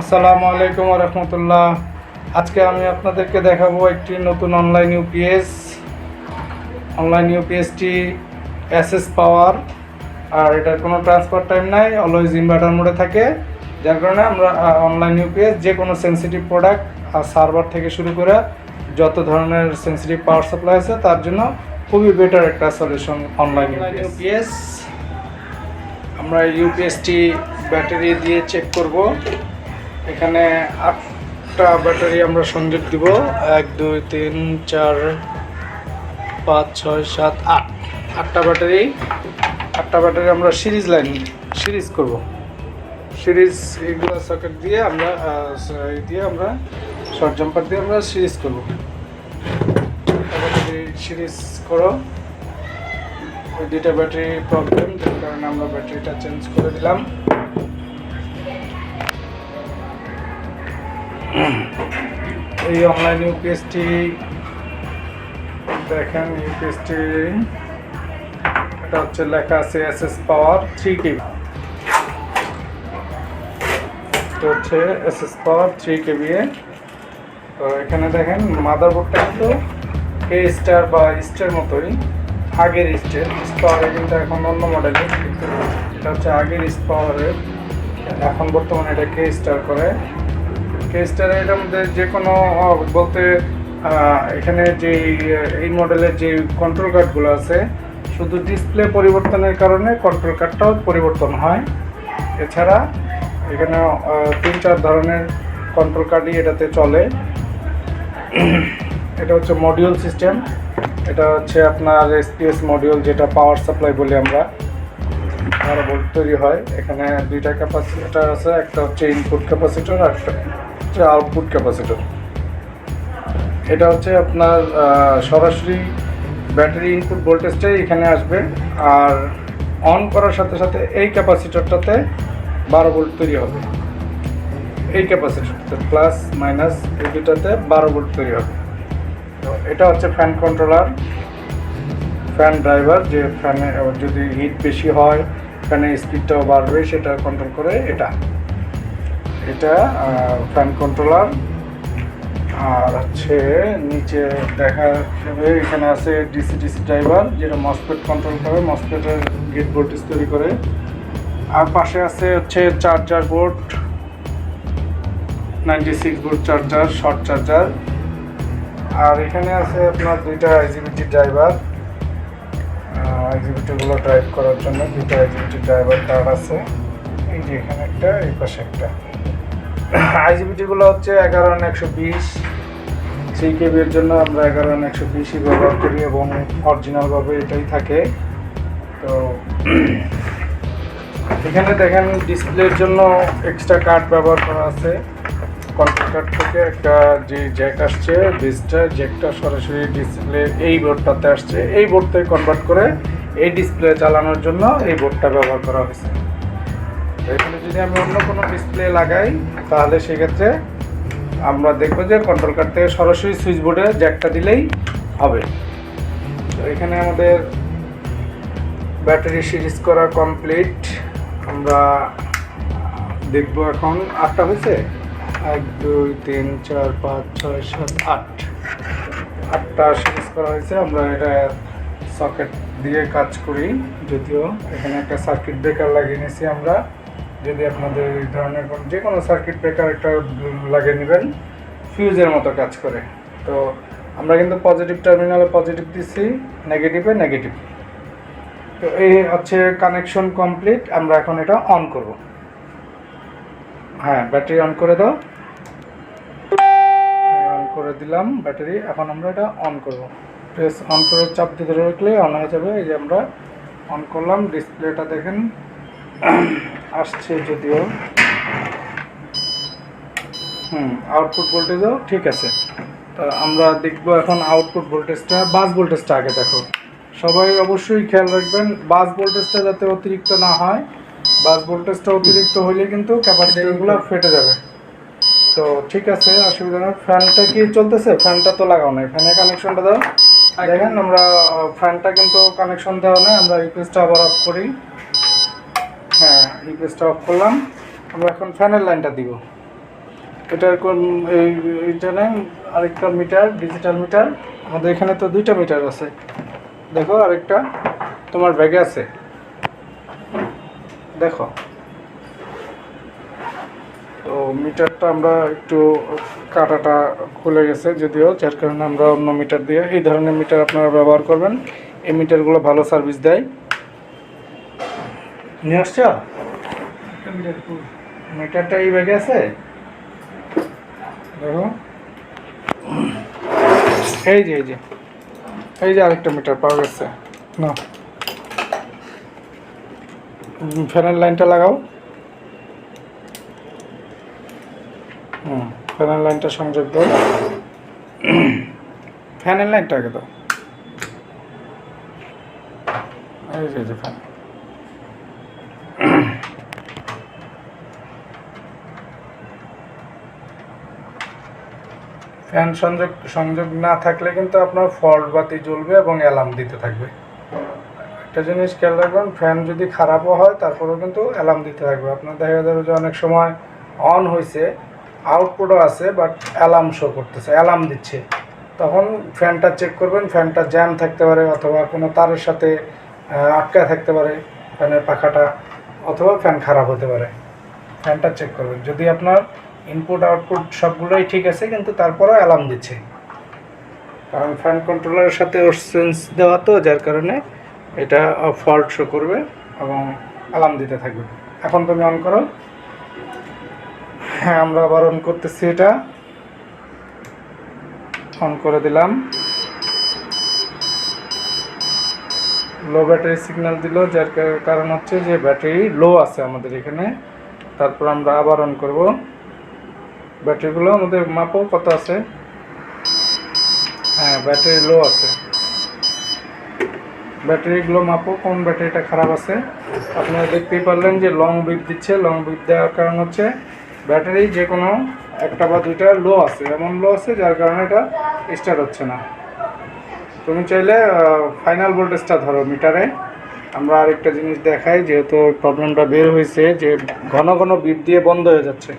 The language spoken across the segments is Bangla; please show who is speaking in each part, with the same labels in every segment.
Speaker 1: আসসালামু আলাইকুম রহমতুল্লাহ। আজকে আমি আপনাদেরকে দেখাবো একটি নতুন অনলাইন ইউপিএস অনলাইন ইউপিএসটি এসএস পাওয়ার, আর এটার কোনো ট্রান্সফার টাইম নাই অলওয়েজ ইনভার্টার মোডে থাকে। যার কারণে আমরা অনলাইন ইউপিএস যে কোনো সেন্সিটিভ প্রোডাক্ট আর সার্ভার থেকে শুরু করে যত ধরনের সেন্সিটিভ পাওয়ার সাপ্লাই আছে, তার জন্য খুবই বেটার একটা সলিউশন অনলাইন ইউপিএস আমরা ইউপিএসটি ব্যাটারি দিয়ে চেক করব। এখানে আটটা ব্যাটারি আমরা সংযোগ দিব। এক, দুই, তিন, চার, পাঁচ, ছয়, সাত, আট। আটটা ব্যাটারি। আটটা ব্যাটারি আমরা সিরিজ লাইন, সিরিজ করব। সিরিজ এইগুলো সকেট দিয়ে আমরা দিয়ে আমরা, শর্ট জাম্পার দিয়ে আমরা সিরিজ করব। সিরিজ করো। ওই দুইটা ব্যাটারি প্রবলেম যার কারণে আমরা ব্যাটারিটা চেঞ্জ করে দিলাম। এই অনলাইন ইউপিএসটি দেখেন ইউপিএসটি এটা হচ্ছে লেখা আছে S S power three K B হচ্ছে S S power three K B এখানে দেখেন মাদারবোর্ডটা কিন্তু কে স্টার বা স্টার মতোই, আগের স্টার পাওয়ারে কিন্তু এখন অন্য মডেলের এটা হচ্ছে আগের পাওয়ারের এখন বর্তমানে এটা কে স্টার করে। কে স্টার এটার মধ্যে যে কোনো বলতে এখানে যে এই মডেলের যে কন্ট্রোল কার্ডগুলো আছে, শুধু ডিসপ্লে পরিবর্তনের কারণে কন্ট্রোল কার্ডটাও পরিবর্তন হয়। এছাড়া এখানে তিন চার ধরনের কন্ট্রোল কার্ডই এটাতে চলে। এটা হচ্ছে মডিউল সিস্টেম এটা হচ্ছে আপনার এসপিএস মডিউল যেটা পাওয়ার সাপ্লাই বলি আমরা। বারো ভোল্ট তৈরি হয়। এখানে দুইটা ক্যাপাসিটার আছে, একটা হচ্ছে ইনপুট ক্যাপাসিটর আর একটা হচ্ছে আউটপুট ক্যাপাসিটর এটা হচ্ছে আপনার সরাসরি ব্যাটারি ইনপুট ভোল্টেজটাই এখানে আসবে আর অন করার সাথে সাথে এই ক্যাপাসিটরটাতে বারো ভোল্ট তৈরি হবে। এই ক্যাপাসিটরটাতে প্লাস মাইনাস এই দুটাতে বারো ভোল্ট তৈরি হবে। তো এটা হচ্ছে ফ্যান কন্ট্রোলার ফ্যান ড্রাইভার যে ফ্যানে যদি হিট বেশি হয় ফ্যানের স্পিডটাও বাড়বে, সেটা কন্ট্রোল করে এটা। এটা ফ্যান কন্ট্রোলার আর হচ্ছে নিচে দেখা যাবে, এখানে আছে ডিসি ডিসি ড্রাইভার যেটা মসপেট কন্ট্রোল করে মসপেটের গেট ভোল্টেজ তৈরি করে। আর পাশে আছে হচ্ছে charger board ninety six board charger short charger আর এখানে আছে আপনার দুইটা আইজিবিটি ড্রাইভার আইজিবিটিগুলো ড্রাইভ করার জন্য দুইটা আইজিবিটি ড্রাইভার কার্ড আছে। এই যে এখানে একটা, এই পাশে একটা। আইজিবিটিগুলো হচ্ছে এগারো একশো বিশ। থ্রি কেবির জন্য আমরা এগারো একশো বিশই ব্যবহার করি এবং অরিজিনালভাবে এটাই থাকে। তো এখানে দেখেন ডিসপ্লের জন্য এক্সট্রা কার্ড ব্যবহার করা আছে। কার্ড থেকে একটা যে জ্যাক আসছে ডিসটা জ্যাকটা সরাসরি ডিসপ্লে এই বোর্ডটাতে আসছে। এই বোর্ড থেকে কনভার্ট করে এই ডিসপ্লে চালানোর জন্য এই বোর্ডটা ব্যবহার করা হয়েছে। এখানে যদি আমি অন্য কোনো ডিসপ্লে লাগাই, তাহলে সেক্ষেত্রে আমরা দেখব যে কন্ট্রোল কার্ড থেকে সরাসরি সুইচ বোর্ডে জ্যাকটা দিলেই হবে। তো এখানে আমাদের ব্যাটারি সিরিজ করা কমপ্লিট আমরা দেখব এখন আটটা হয়েছে? এক, দুই, তিন, চার, পাঁচ, ছয়, সাত, আট। আটটা সিরিজ করা হয়েছে, আমরা এটা সকেট দিয়ে কাজ করি। যদিও এখানে একটা সার্কিট ব্রেকার লাগিয়ে নিয়েছি আমরা। যদি আপনাদের এই ধরনের যে কোনো সার্কিট ব্রেকার একটা লাগিয়ে নেবেন ফিউজের মতো কাজ করে। তো আমরা কিন্তু পজিটিভ টার্মিনালে পজিটিভ দিচ্ছি নেগেটিভে নেগেটিভ তো এই হচ্ছে কানেকশন কমপ্লিট আমরা এখন এটা অন করব। হ্যাঁ ব্যাটারি অন করে দাও। অন করে দিলাম ব্যাটারি এখন আমরা এটা অন করব। প্রেস অন করে চাপ ধরে রাখলে অন হয়ে যাবে। এই যে আমরা অন করলাম ডিসপ্লেটা দেখেন। আসছে যদিও। হুম আউটপুট ভোল্টেজও ঠিক আছে। তা আমরা দেখব এখন আউটপুট ভোল্টেজটা বাস ভোল্টেজটা আগে দেখো। সবাই অবশ্যই খেয়াল রাখবেন বাস ভোল্টেজটা যাতে অতিরিক্ত না হয় বাস ভোল্টেজটা অতিরিক্ত হলে কিন্তু ক্যাপাসিটারগুলো ফেটে যাবে। তো ঠিক আছে অসুবিধা নেই। ফ্যানটা কি চলতেছে? ফ্যানটা তো লাগাও নাই। ফ্যানের কানেকশনটা দাও। দেখেন আমরা ফ্যানটা কিন্তু কানেকশন দেওয়া নাই। আমরা রিকোয়েস্টটা আবার অফ করি। রিকোয়েস্টটা অফ করলাম। আমরা এখন ফ্যানের লাইনটা দিব। এটার কোন এই এইটা নেই, আরেকটা মিটার ডিজিটাল মিটার আমাদের এখানে তো দুইটা মিটার আছে। দেখো, আরেকটা তোমার ব্যাগে আছে। দেখো। তো মিটারটা আমরা একটু কাটাটা খুলে গেছে, যদিও, যার কারণে আমরা অন্য মিটার দিয়ে এই ধরনের মিটার আপনারা ব্যবহার করবেন। এই মিটারগুলো ভালো সার্ভিস দেয়। নিয়ে আসছ? মিটারটা এই ব্যাগে আছে? দেখো। এই যে এই যে। এই যে আরেকটা মিটার পাওয়া গেছে। না ফ্যানের লাইনটা লাগাও। হুম, ফ্যানের লাইনটা সংযোগ দাও। ফ্যানের লাইনটা আগে দাও। এই যে ফ্যান। ফ্যান সংযোগ সংযোগ না থাকলে কিন্তু আপনার ফল্ট বাতি জ্বলবে এবং অ্যালার্ম দিতে থাকবে। একটা জিনিস খেয়াল রাখবেন, ফ্যান যদি খারাপও হয়, তারপরেও কিন্তু অ্যালার্ম দিতে থাকবে। আপনার দেখা যাবে যে অনেক সময় অন হয়েছে আউটপুটও আছে বাট অ্যালার্ম শো করতেছে অ্যালার্ম দিচ্ছে। তখন ফ্যানটা চেক করবেন, ফ্যানটা জ্যাম থাকতে পারে অথবা কোনো তারের সাথে আটকা থাকতে পারে ফ্যানের পাখাটা, অথবা ফ্যান খারাপ হতে পারে। ফ্যানটা চেক করবেন। যদি আপনার ইনপুট আউটপুট সবগুলোই ঠিক আছে, কিন্তু তারপরেও অ্যালার্ম দিচ্ছে। কারণ ফ্যান কন্ট্রোলারের সাথে ওর সেন্স দেওয়া তো, যার কারণে এটা ফল্ট শো করবে এবং অ্যালার্ম দিতে থাকবে। এখন তুমি অন করো। হ্যাঁ আমরা আবার অন করতেছি এটা। অন করে দিলাম। লো ব্যাটারি সিগন্যাল দিল, যার কারণ হচ্ছে যে ব্যাটারি লো আছে আমাদের এখানে। তারপর আমরা আবার অন করব। ব্যাটারিগুলো আমাদের মাপও কত আছে? হ্যাঁ ব্যাটারি লো আছে। ব্যাটারিগুলো মাপো কোন ব্যাটারিটা খারাপ আছে? আপনারা দেখতেই পারলেন যে লং বিপ দিচ্ছে। লং বিপ দেওয়ার কারণ হচ্ছে ব্যাটারি যে কোনো একটা বা দুইটা লো আছে। এমন লো আছে যার কারণে এটা স্টার্ট হচ্ছে না। তুমি চাইলে ফাইনাল ভোল্টেজটা ধরো মিটারে। আমরা আরেকটা জিনিস দেখাই, যেহেতু প্রবলেমটা বের হয়েছে, যে ঘন ঘন বিপ দিয়ে বন্ধ হয়ে যাচ্ছে।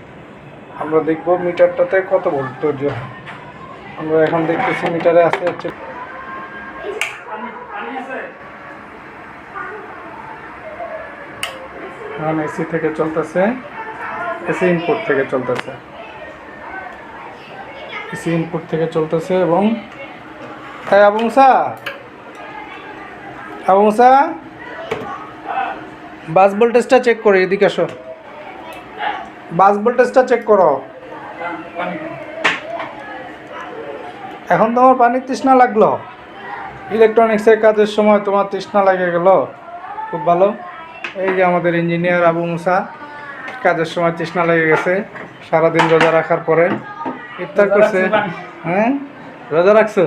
Speaker 1: আমরা দেখব মিটারটাতে কত ভোল্টেজ আমরা এখন দেখতেছি মিটারে আছে হচ্ছে এখন এসি থেকে চলতেছে এসি ইনপুট থেকে চলতেছে। এসি ইনপুট থেকে চলতেছে এবং হ্যাঁ আবংসা আবংসা বাস ভোল্টেজটা চেক করে, এদিকে আসো। বাস ভোল্টেজটা চেক করো। এখন তোমার পানির তৃষ্ণা লাগল? ইলেকট্রনিক্সের কাজের সময় তোমার তৃষ্ণা লাগে গেল। খুব ভালো। এই যে আমাদের ইঞ্জিনিয়ার আবু মুসা কাজের সময় তৃষ্ণা লেগে গেছে। সারাদিন রোজা রাখার পরে। ইফতার করছে? হ্যাঁ? রোজা রাখছো?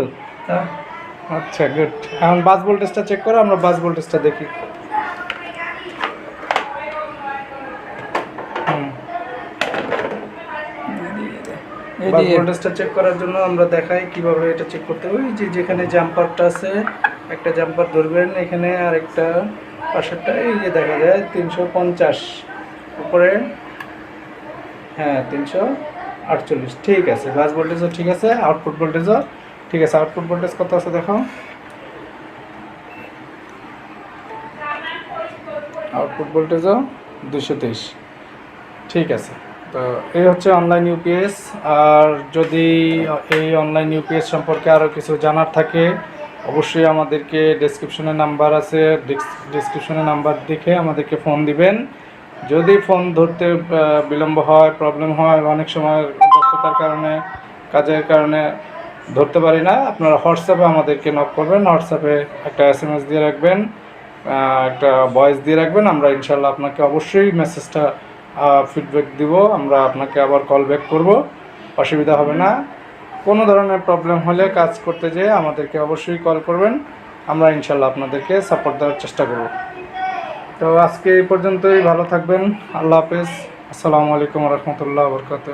Speaker 1: আচ্ছা গুড এখন বাস ভোল্টেজটা চেক করো আমরা বাস ভোল্টেজটা দেখি হুম বাস ভোল্টেজটা চেক করার জন্য আমরা দেখাই কীভাবে এটা চেক করতে ওই যে যেখানে জাম্পারটা আছে একটা জাম্পার ধরবেন এখানে আর একটা পাশেরটা এই যে দেখা যায় তিনশো পঞ্চাশ। উপরে হ্যাঁ তিনশো আটচল্লিশ। ঠিক আছে বাস ভোল্টেজও ঠিক আছে আউটপুট ভোল্টেজও ঠিক আছে। আউটপুট ভোল্টেজ কত আছে দেখো? আউটপুট ভোল্টেজও দুশো তেইশ। ঠিক আছে। তো এই হচ্ছে অনলাইন ইউপিএস আর যদি এই অনলাইন ইউপিএস সম্পর্কে আরও কিছু জানার থাকে, অবশ্যই আমাদেরকে ডেসক্রিপশনে নাম্বার আছে ডেসক্রিপশনে নাম্বার দেখে আমাদেরকে ফোন দিবেন। যদি ফোন ধরতে বিলম্ব হয় প্রবলেম হয়, অনেক সময় ব্যস্ততার কারণে, কাজের কারণে ধরতে পারি না, আপনারা হোয়াটসঅ্যাপে আমাদেরকে নক করবেন হোয়াটসঅ্যাপে একটা এস এম এস দিয়ে রাখবেন একটা ভয়েস দিয়ে রাখবেন, আমরা ইনশাল্লাহ আপনাকে অবশ্যই মেসেজটা ফিডব্যাক দিব, আমরা আপনাকে আবার কল ব্যাক করব। অসুবিধা হবে না। কোনো ধরনের প্রবলেম হলে কাজ করতে যেয়ে আমাদেরকে অবশ্যই কল করবেন। আমরা ইনশাল্লাহ আপনাদেরকে সাপোর্ট দেওয়ার চেষ্টা করব। তো আজকে এই পর্যন্তই, ভালো থাকবেন। আল্লাহ হাফেজ। আসসালামু আলাইকুম রহমতুল্লাহ বরকাত